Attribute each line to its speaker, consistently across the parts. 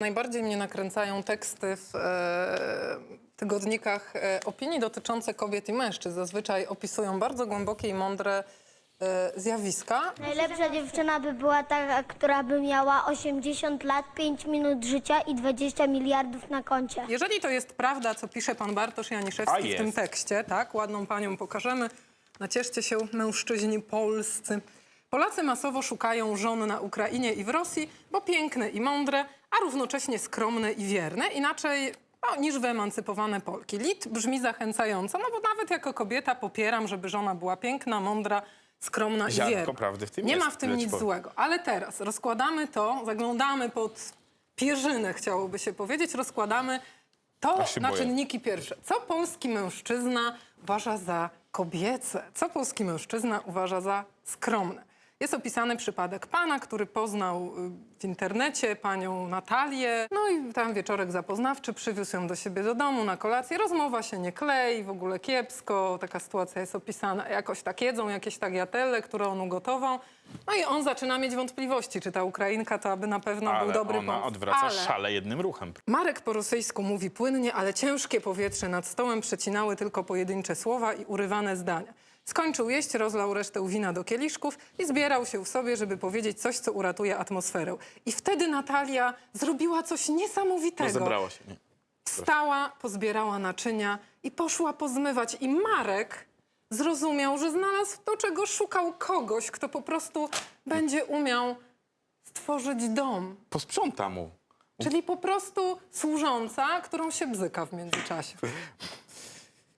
Speaker 1: Najbardziej mnie nakręcają teksty w e, tygodnikach e, opinii dotyczące kobiet i mężczyzn. Zazwyczaj opisują bardzo głębokie i mądre e, zjawiska.
Speaker 2: Najlepsza dziewczyna by była taka, która by miała 80 lat, 5 minut życia i 20 miliardów na koncie.
Speaker 1: Jeżeli to jest prawda, co pisze pan Bartosz
Speaker 3: A
Speaker 1: Janiszewski w
Speaker 3: jest.
Speaker 1: tym tekście, tak, ładną panią pokażemy, nacieszcie się mężczyźni polscy. Polacy masowo szukają żon na Ukrainie i w Rosji, bo piękne i mądre, a równocześnie skromne i wierne, inaczej no, niż wyemancypowane Polki. Lit brzmi zachęcająco, no bo nawet jako kobieta popieram, żeby żona była piękna, mądra, skromna
Speaker 3: Ziarnko
Speaker 1: i wierna.
Speaker 3: prawdy w tym
Speaker 1: Nie
Speaker 3: jest,
Speaker 1: ma w tym nic
Speaker 3: po-
Speaker 1: złego. Ale teraz rozkładamy to, zaglądamy pod pierzynę, chciałoby się powiedzieć, rozkładamy to na
Speaker 3: boję.
Speaker 1: czynniki pierwsze. Co polski mężczyzna uważa za kobiece? Co polski mężczyzna uważa za skromne? Jest opisany przypadek pana, który poznał y, w internecie panią Natalię. No i tam wieczorek zapoznawczy, przywiózł ją do siebie do domu na kolację. Rozmowa się nie klei, w ogóle kiepsko. Taka sytuacja jest opisana. Jakoś tak jedzą jakieś tagliatelle, które on ugotował. No i on zaczyna mieć wątpliwości, czy ta Ukrainka to aby na pewno był
Speaker 3: Ale
Speaker 1: dobry
Speaker 3: ona
Speaker 1: pomysł.
Speaker 3: odwraca
Speaker 1: Ale-
Speaker 3: szale jednym ruchem.
Speaker 1: Marek po rosyjsku mówi płynnie, ale ciężkie powietrze nad stołem przecinały tylko pojedyncze słowa i urywane zdania. Skończył jeść, rozlał resztę wina do kieliszków i zbierał się w sobie, żeby powiedzieć coś, co uratuje atmosferę. I wtedy Natalia zrobiła coś niesamowitego.
Speaker 3: Rozebrała się. Nie.
Speaker 1: Wstała, pozbierała naczynia i poszła pozmywać. I Marek zrozumiał, że znalazł to, czego szukał kogoś, kto po prostu będzie umiał stworzyć dom.
Speaker 3: Posprząta mu.
Speaker 1: Czyli po prostu służąca, którą się bzyka w międzyczasie.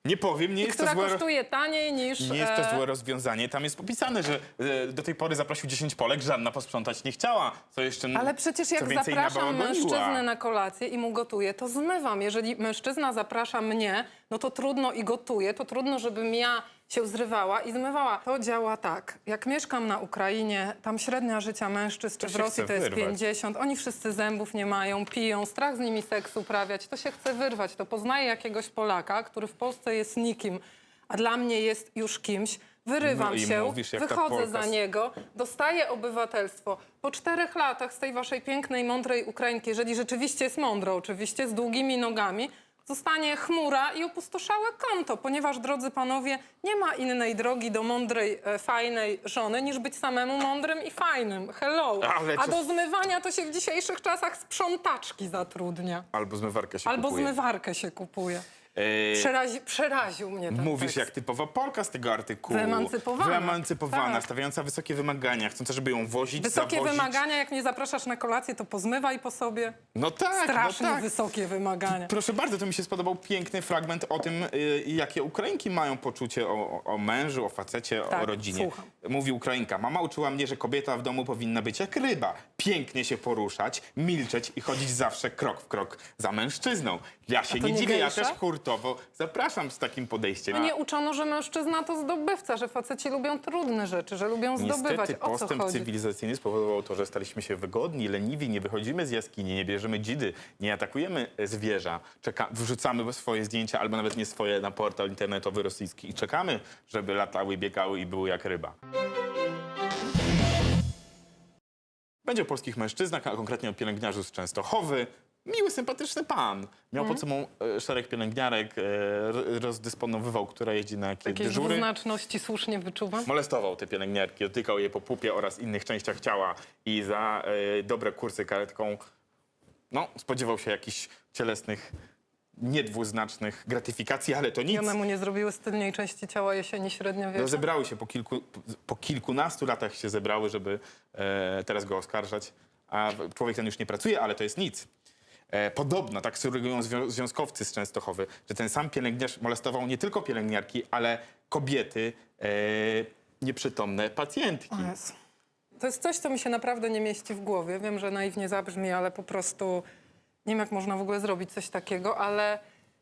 Speaker 3: Nie powiem, nie
Speaker 1: I
Speaker 3: jest to
Speaker 1: która
Speaker 3: złe...
Speaker 1: kosztuje taniej niż...
Speaker 3: Nie jest to
Speaker 1: e,
Speaker 3: złe rozwiązanie. Tam jest popisane, że e, do tej pory zaprosił 10 Polek, żadna posprzątać nie chciała. Co jeszcze
Speaker 1: Ale przecież
Speaker 3: co
Speaker 1: jak
Speaker 3: więcej,
Speaker 1: zapraszam mężczyznę na kolację i mu gotuję, to zmywam. Jeżeli mężczyzna zaprasza mnie, no to trudno i gotuję, to trudno, żebym ja się zrywała i zmywała. To działa tak. Jak mieszkam na Ukrainie, tam średnia życia mężczyzn, czy w Rosji to jest
Speaker 3: wyrwać.
Speaker 1: 50, oni wszyscy zębów nie mają, piją, strach z nimi seks uprawiać, to się chce wyrwać. To poznaję jakiegoś Polaka, który w Polsce jest nikim, a dla mnie jest już kimś, wyrywam
Speaker 3: No
Speaker 1: się,
Speaker 3: mówisz
Speaker 1: wychodzę za niego, dostaje obywatelstwo. Po czterech latach z tej waszej pięknej, mądrej Ukrainki, jeżeli rzeczywiście jest mądra, oczywiście, z długimi nogami, zostanie chmura i opustoszałe konto, ponieważ, drodzy panowie, nie ma innej drogi do mądrej, e, fajnej żony, niż być samemu mądrym i fajnym. Hello.
Speaker 3: Ale
Speaker 1: A do zmywania to się w dzisiejszych czasach sprzątaczki zatrudnia.
Speaker 3: Albo zmywarkę się
Speaker 1: Albo
Speaker 3: kupuje.
Speaker 1: zmywarkę się kupuje.
Speaker 3: E,
Speaker 1: Przerazi, przeraził mnie ten
Speaker 3: Mówisz
Speaker 1: tekst.
Speaker 3: jak typowa Polka z tego artykułu.
Speaker 1: Wyemancypowana.
Speaker 3: Wyemancypowana,
Speaker 1: Tak.
Speaker 3: stawiająca wysokie wymagania, chcąca, żeby ją wozić,
Speaker 1: Wysokie
Speaker 3: zawozić.
Speaker 1: wymagania, jak mnie zapraszasz na kolację, to pozmywaj po sobie.
Speaker 3: No tak,
Speaker 1: Strasznie
Speaker 3: no tak.
Speaker 1: wysokie wymagania.
Speaker 3: Proszę bardzo, to mi się spodobał piękny fragment o tym, y, jakie Ukrainki mają poczucie o, o- mężu, o facecie, o
Speaker 1: Tak,
Speaker 3: rodzinie.
Speaker 1: słucham.
Speaker 3: Mówi Ukrainka, mama uczyła mnie, że kobieta w domu powinna być jak ryba. Pięknie się poruszać, milczeć i chodzić zawsze krok w krok za mężczyzną. Ja się
Speaker 1: to
Speaker 3: nie,
Speaker 1: nie
Speaker 3: dziwię, ja
Speaker 1: gejsza?
Speaker 3: też hurtowo zapraszam z takim podejściem.
Speaker 1: Mnie uczono, że mężczyzna to zdobywca, że faceci lubią trudne rzeczy, że lubią zdobywać.
Speaker 3: Niestety
Speaker 1: O
Speaker 3: postęp cywilizacyjny spowodował to, że staliśmy się wygodni, leniwi, nie wychodzimy z jaskini, nie bierzemy dzidy, nie atakujemy zwierza, czeka, wrzucamy swoje zdjęcia albo nawet nie swoje na portal internetowy rosyjski i czekamy, żeby latały, biegały i były jak ryba. Będzie o polskich mężczyznach, a konkretnie o pielęgniarzu z Częstochowy. Miły, sympatyczny pan. Miał
Speaker 1: Mhm.
Speaker 3: pod sobą e, szereg pielęgniarek, e, ro- rozdysponowywał, która jeździ na jakie
Speaker 1: Jakieś
Speaker 3: dyżury.
Speaker 1: dwuznaczności słusznie wyczuwam.
Speaker 3: Molestował te pielęgniarki, dotykał je po pupie oraz innych częściach ciała i za e, dobre kursy karetką no, spodziewał się jakichś cielesnych, niedwuznacznych gratyfikacji, ale to nic.
Speaker 1: one mu nie zrobiły z tylnej części ciała jesieni średniowiecza.
Speaker 3: No, zebrały się po, kilku, po kilkunastu latach się zebrały, żeby e, teraz go oskarżać, a człowiek ten już nie pracuje, ale to jest nic. E, podobno, tak sugerują zwią- związkowcy z Częstochowy, że ten sam pielęgniarz molestował nie tylko pielęgniarki, ale kobiety, e, nieprzytomne pacjentki.
Speaker 1: To jest coś, co mi się naprawdę nie mieści w głowie. Wiem, że naiwnie zabrzmi, ale po prostu nie wiem, jak można w ogóle zrobić coś takiego, ale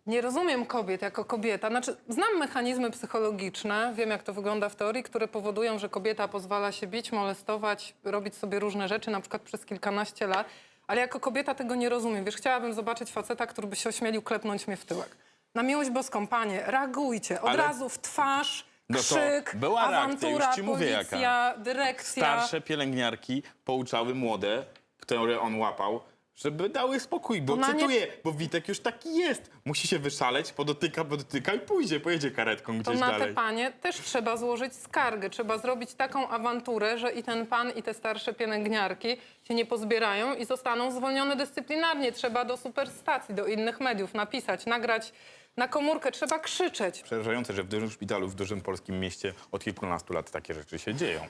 Speaker 1: nie rozumiem kobiet jako kobieta. Znaczy, znam mechanizmy psychologiczne, wiem, jak to wygląda w teorii, które powodują, że kobieta pozwala się bić, molestować, robić sobie różne rzeczy, na przykład przez kilkanaście lat, ale jako kobieta tego nie rozumiem. Wiesz, chciałabym zobaczyć faceta, który by się ośmielił klepnąć mnie w tyłek. Na miłość boską, panie, reagujcie. Od
Speaker 3: Ale-
Speaker 1: razu w twarz,
Speaker 3: No to
Speaker 1: krzyk,
Speaker 3: była reakcja,
Speaker 1: awantura,
Speaker 3: już ci mówię jaka.
Speaker 1: policja, dyrekcja.
Speaker 3: Starsze pielęgniarki pouczały młode, które on łapał, żeby dały spokój, bo
Speaker 1: Ona nie-
Speaker 3: cytuję, bo Witek już taki jest. Musi się wyszaleć, podotyka, podotyka i pójdzie, pojedzie karetką
Speaker 1: To
Speaker 3: gdzieś
Speaker 1: na
Speaker 3: dalej.
Speaker 1: te panie też trzeba złożyć skargę. Trzeba zrobić taką awanturę, że i ten pan, i te starsze pielęgniarki się nie pozbierają i zostaną zwolnione dyscyplinarnie. Trzeba do superstacji, do innych mediów napisać, nagrać na komórkę. Trzeba krzyczeć.
Speaker 3: Przerażające, że w dużym szpitalu, w dużym polskim mieście od kilkunastu lat takie rzeczy się dzieją.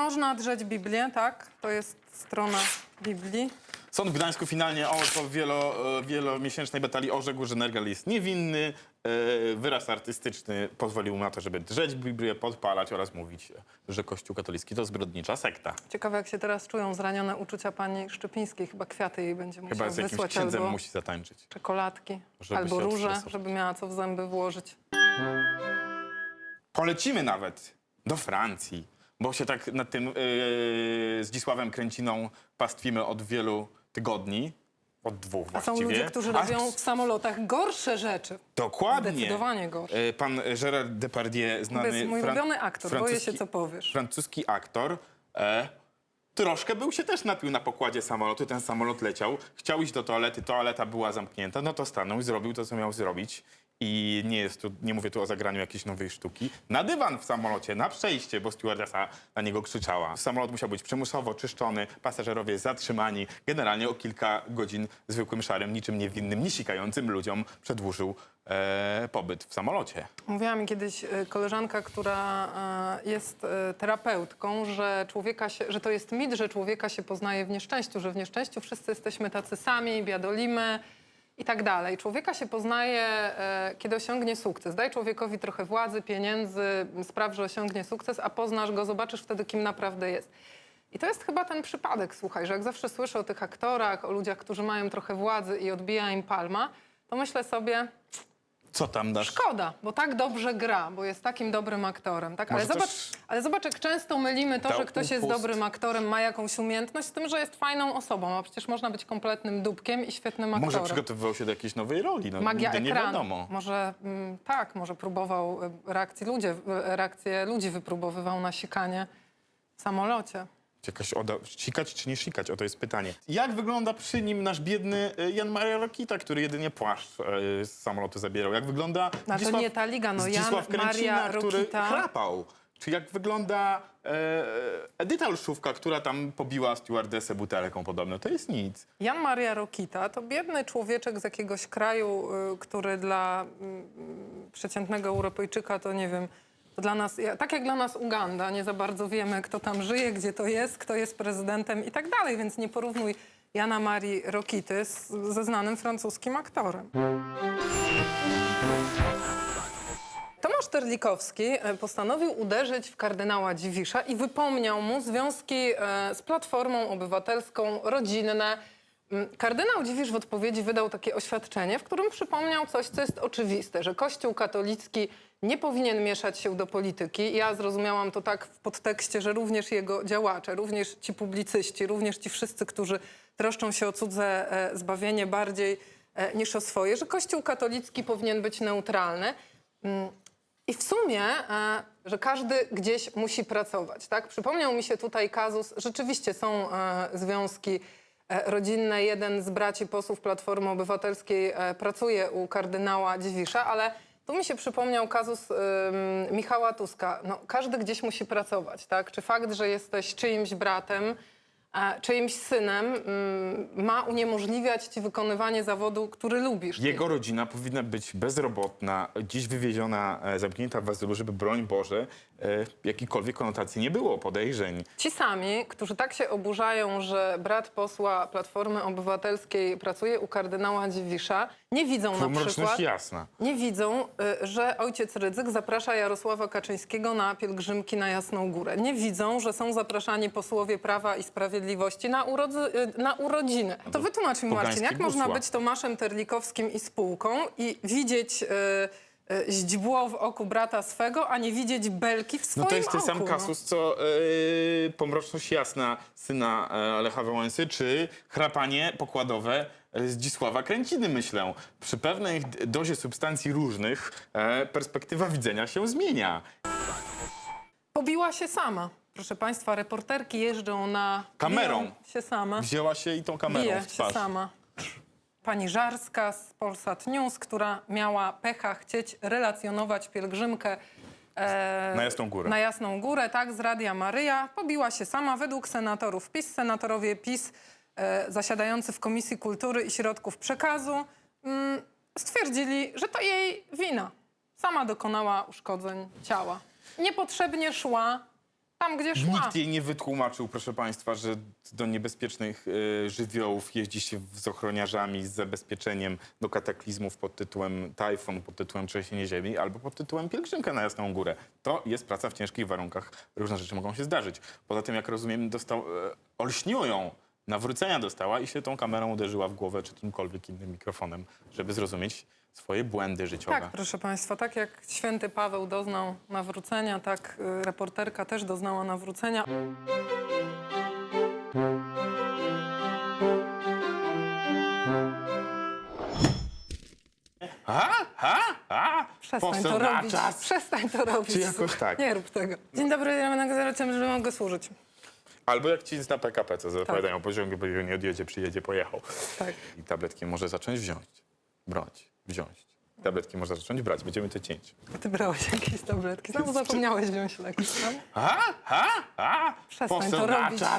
Speaker 1: Można drzeć Biblię, tak? To jest strona Biblii.
Speaker 3: Sąd w Gdańsku finalnie o, po wielo, e, wielomiesięcznej batalii orzekł, że Nergal jest niewinny. E, Wyraz artystyczny pozwolił mu na to, żeby drzeć Biblię, podpalać oraz mówić, że Kościół katolicki to zbrodnicza sekta.
Speaker 1: Ciekawe, jak się teraz czują zranione uczucia pani Szczypińskiej. Chyba kwiaty jej będzie
Speaker 3: Chyba
Speaker 1: musiał
Speaker 3: z jakimś
Speaker 1: wysłać
Speaker 3: księdzem
Speaker 1: albo
Speaker 3: musi zatańczyć.
Speaker 1: czekoladki,
Speaker 3: Żeby
Speaker 1: albo
Speaker 3: się
Speaker 1: róże,
Speaker 3: odstresować.
Speaker 1: żeby miała co w zęby włożyć.
Speaker 3: Polecimy nawet do Francji, bo się tak nad tym yy, Zdzisławem Kręciną pastwimy od wielu tygodni. Od dwóch
Speaker 1: A
Speaker 3: właściwie.
Speaker 1: są ludzie, którzy
Speaker 3: A
Speaker 1: robią w samolotach gorsze rzeczy.
Speaker 3: Dokładnie.
Speaker 1: Zdecydowanie gorsze.
Speaker 3: E, Pan Gérard Depardieu,
Speaker 1: To
Speaker 3: znany
Speaker 1: jest mój
Speaker 3: fran-
Speaker 1: ulubiony aktor. Boję się,
Speaker 3: francuski-
Speaker 1: co powiesz.
Speaker 3: francuski aktor, e, troszkę był się też napił na pokładzie samolotu, ten samolot leciał, chciał iść do toalety, toaleta była zamknięta, no to stanął i zrobił to, co miał zrobić. I nie jest tu, nie mówię tu o zagraniu jakiejś nowej sztuki. Na dywan w samolocie, na przejście, bo stewardessa na niego krzyczała. Samolot musiał być przymusowo czyszczony, pasażerowie zatrzymani. Generalnie o kilka godzin zwykłym szarym, niczym niewinnym, nie sikającym ludziom przedłużył e, pobyt w samolocie.
Speaker 1: Mówiła mi kiedyś e, koleżanka, która e, jest e, terapeutką, że, człowieka się, że to jest mit, że człowieka się poznaje w nieszczęściu, że w nieszczęściu wszyscy jesteśmy tacy sami, biadolimy i tak dalej. Człowieka się poznaje, e, kiedy osiągnie sukces. Daj człowiekowi trochę władzy, pieniędzy, spraw, że osiągnie sukces, a poznasz go, zobaczysz wtedy, kim naprawdę jest. I to jest chyba ten przypadek, słuchaj, że jak zawsze słyszę o tych aktorach, o ludziach, którzy mają trochę władzy i odbija im palma, to myślę sobie,
Speaker 3: Co tam dasz?
Speaker 1: Szkoda, bo tak dobrze gra, bo jest takim dobrym aktorem. Tak? Ale,
Speaker 3: Może
Speaker 1: zobacz,
Speaker 3: też
Speaker 1: ale zobacz, jak często mylimy to,
Speaker 3: dał
Speaker 1: że ktoś jest
Speaker 3: upust.
Speaker 1: dobrym aktorem, ma jakąś umiejętność, z tym, że jest fajną osobą. A przecież można być kompletnym dupkiem i świetnym aktorem.
Speaker 3: Może przygotowywał się do jakiejś nowej roli. No,
Speaker 1: Magia
Speaker 3: nigdy nie
Speaker 1: ekranu.
Speaker 3: wiadomo.
Speaker 1: Może mm, tak, może próbował e, reakcji ludzi, e, reakcje ludzi wypróbowywał na sikanie w samolocie.
Speaker 3: Jakaś oda... Sikać czy nie sikać? O to jest pytanie. Jak wygląda przy nim nasz biedny e, Jan Maria Rokita, który jedynie płaszcz e, z samolotu zabierał? Jak wygląda
Speaker 1: No to nie ta liga, no Jan
Speaker 3: Zdzisław Kręcina,
Speaker 1: Maria
Speaker 3: który
Speaker 1: Rokita.
Speaker 3: chrapał? Czy jak wygląda e, Edyta Olszówka, która tam pobiła stewardessę butelką podobno? To jest nic.
Speaker 1: Jan Maria Rokita to biedny człowieczek z jakiegoś kraju, y, który dla mm, przeciętnego Europejczyka to nie wiem, dla nas, tak jak dla nas Uganda, nie za bardzo wiemy, kto tam żyje, gdzie to jest, kto jest prezydentem i tak dalej, więc nie porównuj Jana Marii Rokity z, ze znanym francuskim aktorem. Tomasz Terlikowski e, postanowił uderzyć w kardynała Dziwisza i wypomniał mu związki e, z Platformą Obywatelską, rodzinne. Mm, Kardynał Dziwisz w odpowiedzi wydał takie oświadczenie, w którym przypomniał coś, co jest oczywiste, że Kościół katolicki nie powinien mieszać się do polityki. Ja zrozumiałam to tak w podtekście, że również jego działacze, również ci publicyści, również ci wszyscy, którzy troszczą się o cudze e, zbawienie bardziej e, niż o swoje, że Kościół katolicki powinien być neutralny. Mm, i w sumie, e, że każdy gdzieś musi pracować. Tak? Przypomniał mi się tutaj kazus, rzeczywiście są związki rodzinne. Jeden z braci posłów Platformy Obywatelskiej e, pracuje u kardynała Dziwisza, ale tu mi się przypomniał kazus Michała Tuska. No, każdy gdzieś musi pracować. Tak? Czy fakt, że jesteś czyimś bratem, e, czyimś synem mm, ma uniemożliwiać ci wykonywanie zawodu, który lubisz?
Speaker 3: Jego rodzina powinna być bezrobotna, dziś wywieziona, e, zamknięta w azylu, żeby broń Boże, e, jakiejkolwiek konotacji nie było, podejrzeń.
Speaker 1: Ci sami, którzy tak się oburzają, że brat posła Platformy Obywatelskiej pracuje u kardynała Dziwisza, nie widzą na przykład,
Speaker 3: jasna.
Speaker 1: nie widzą, y, że ojciec Rydzyk zaprasza Jarosława Kaczyńskiego na pielgrzymki na Jasną Górę. Nie widzą, że są zapraszani posłowie Prawa i Sprawiedliwości na, urodzy, y, na urodziny. To wytłumacz mi, Marcin, jak można być Tomaszem Terlikowskim i spółką i widzieć... Y, y, źdźbło w oku brata swego, a nie widzieć belki w swoim
Speaker 3: No to jest ten
Speaker 1: oku.
Speaker 3: sam
Speaker 1: no.
Speaker 3: kasus, co e, pomroczność jasna syna e, Lecha Wałęsy, czy chrapanie pokładowe Zdzisława Kręciny, myślę. Przy pewnej dozie substancji różnych e, perspektywa widzenia się zmienia.
Speaker 1: Pobiła się sama. Proszę Państwa, reporterki jeżdżą na...
Speaker 3: Kamerą.
Speaker 1: biją się sama.
Speaker 3: Wzięła się i tą kamerą
Speaker 1: Bije
Speaker 3: w
Speaker 1: się
Speaker 3: twarz.
Speaker 1: sama. Pani Żarska z Polsat News, która miała pecha chcieć relacjonować pielgrzymkę e,
Speaker 3: Na Jasną Górę.
Speaker 1: Na Jasną Górę, tak, z Radia Maryja. Pobiła się sama według senatorów PiS. Senatorowie PiS e, zasiadający w Komisji Kultury i Środków Przekazu mm, stwierdzili, że to jej wina. Sama dokonała uszkodzeń ciała. Niepotrzebnie szła tam, gdzie szła.
Speaker 3: Nikt jej nie wytłumaczył, proszę Państwa, że do niebezpiecznych e, żywiołów jeździ się z ochroniarzami, z zabezpieczeniem do kataklizmów pod tytułem tajfun, pod tytułem trzęsienie ziemi albo pod tytułem pielgrzymka na Jasną Górę. To jest praca w ciężkich warunkach. Różne rzeczy mogą się zdarzyć. Poza tym, jak rozumiem, dostał, olśniło ją, nawrócenia dostała i się tą kamerą uderzyła w głowę czy kimkolwiek innym mikrofonem, żeby zrozumieć swoje błędy życiowe.
Speaker 1: Tak, proszę Państwa, tak jak święty Paweł doznał nawrócenia, tak y, reporterka też doznała nawrócenia.
Speaker 3: Ha? Ha? Ha?
Speaker 1: Przestań
Speaker 3: Poseł
Speaker 1: to
Speaker 3: na
Speaker 1: robić.
Speaker 3: czas.
Speaker 1: Przestań to robić.
Speaker 3: Czy jakoś tak?
Speaker 1: Nie rób tego. Dzień dobry, ja na gazecie, że mogę służyć.
Speaker 3: Albo jak ci na PKP, co zapowiadają pociągi, bo nie odjedzie, przyjedzie, pojechał.
Speaker 1: Tak.
Speaker 3: I tabletki może zacząć wziąć, brać, wziąć. Tabletki można zacząć brać, będziemy to cięć.
Speaker 1: A ty brałeś jakieś tabletki. Znowu zapomniałeś wziąć leki. No?
Speaker 3: Ha? Ha? Ha?
Speaker 1: Przestań to robić.
Speaker 3: czas.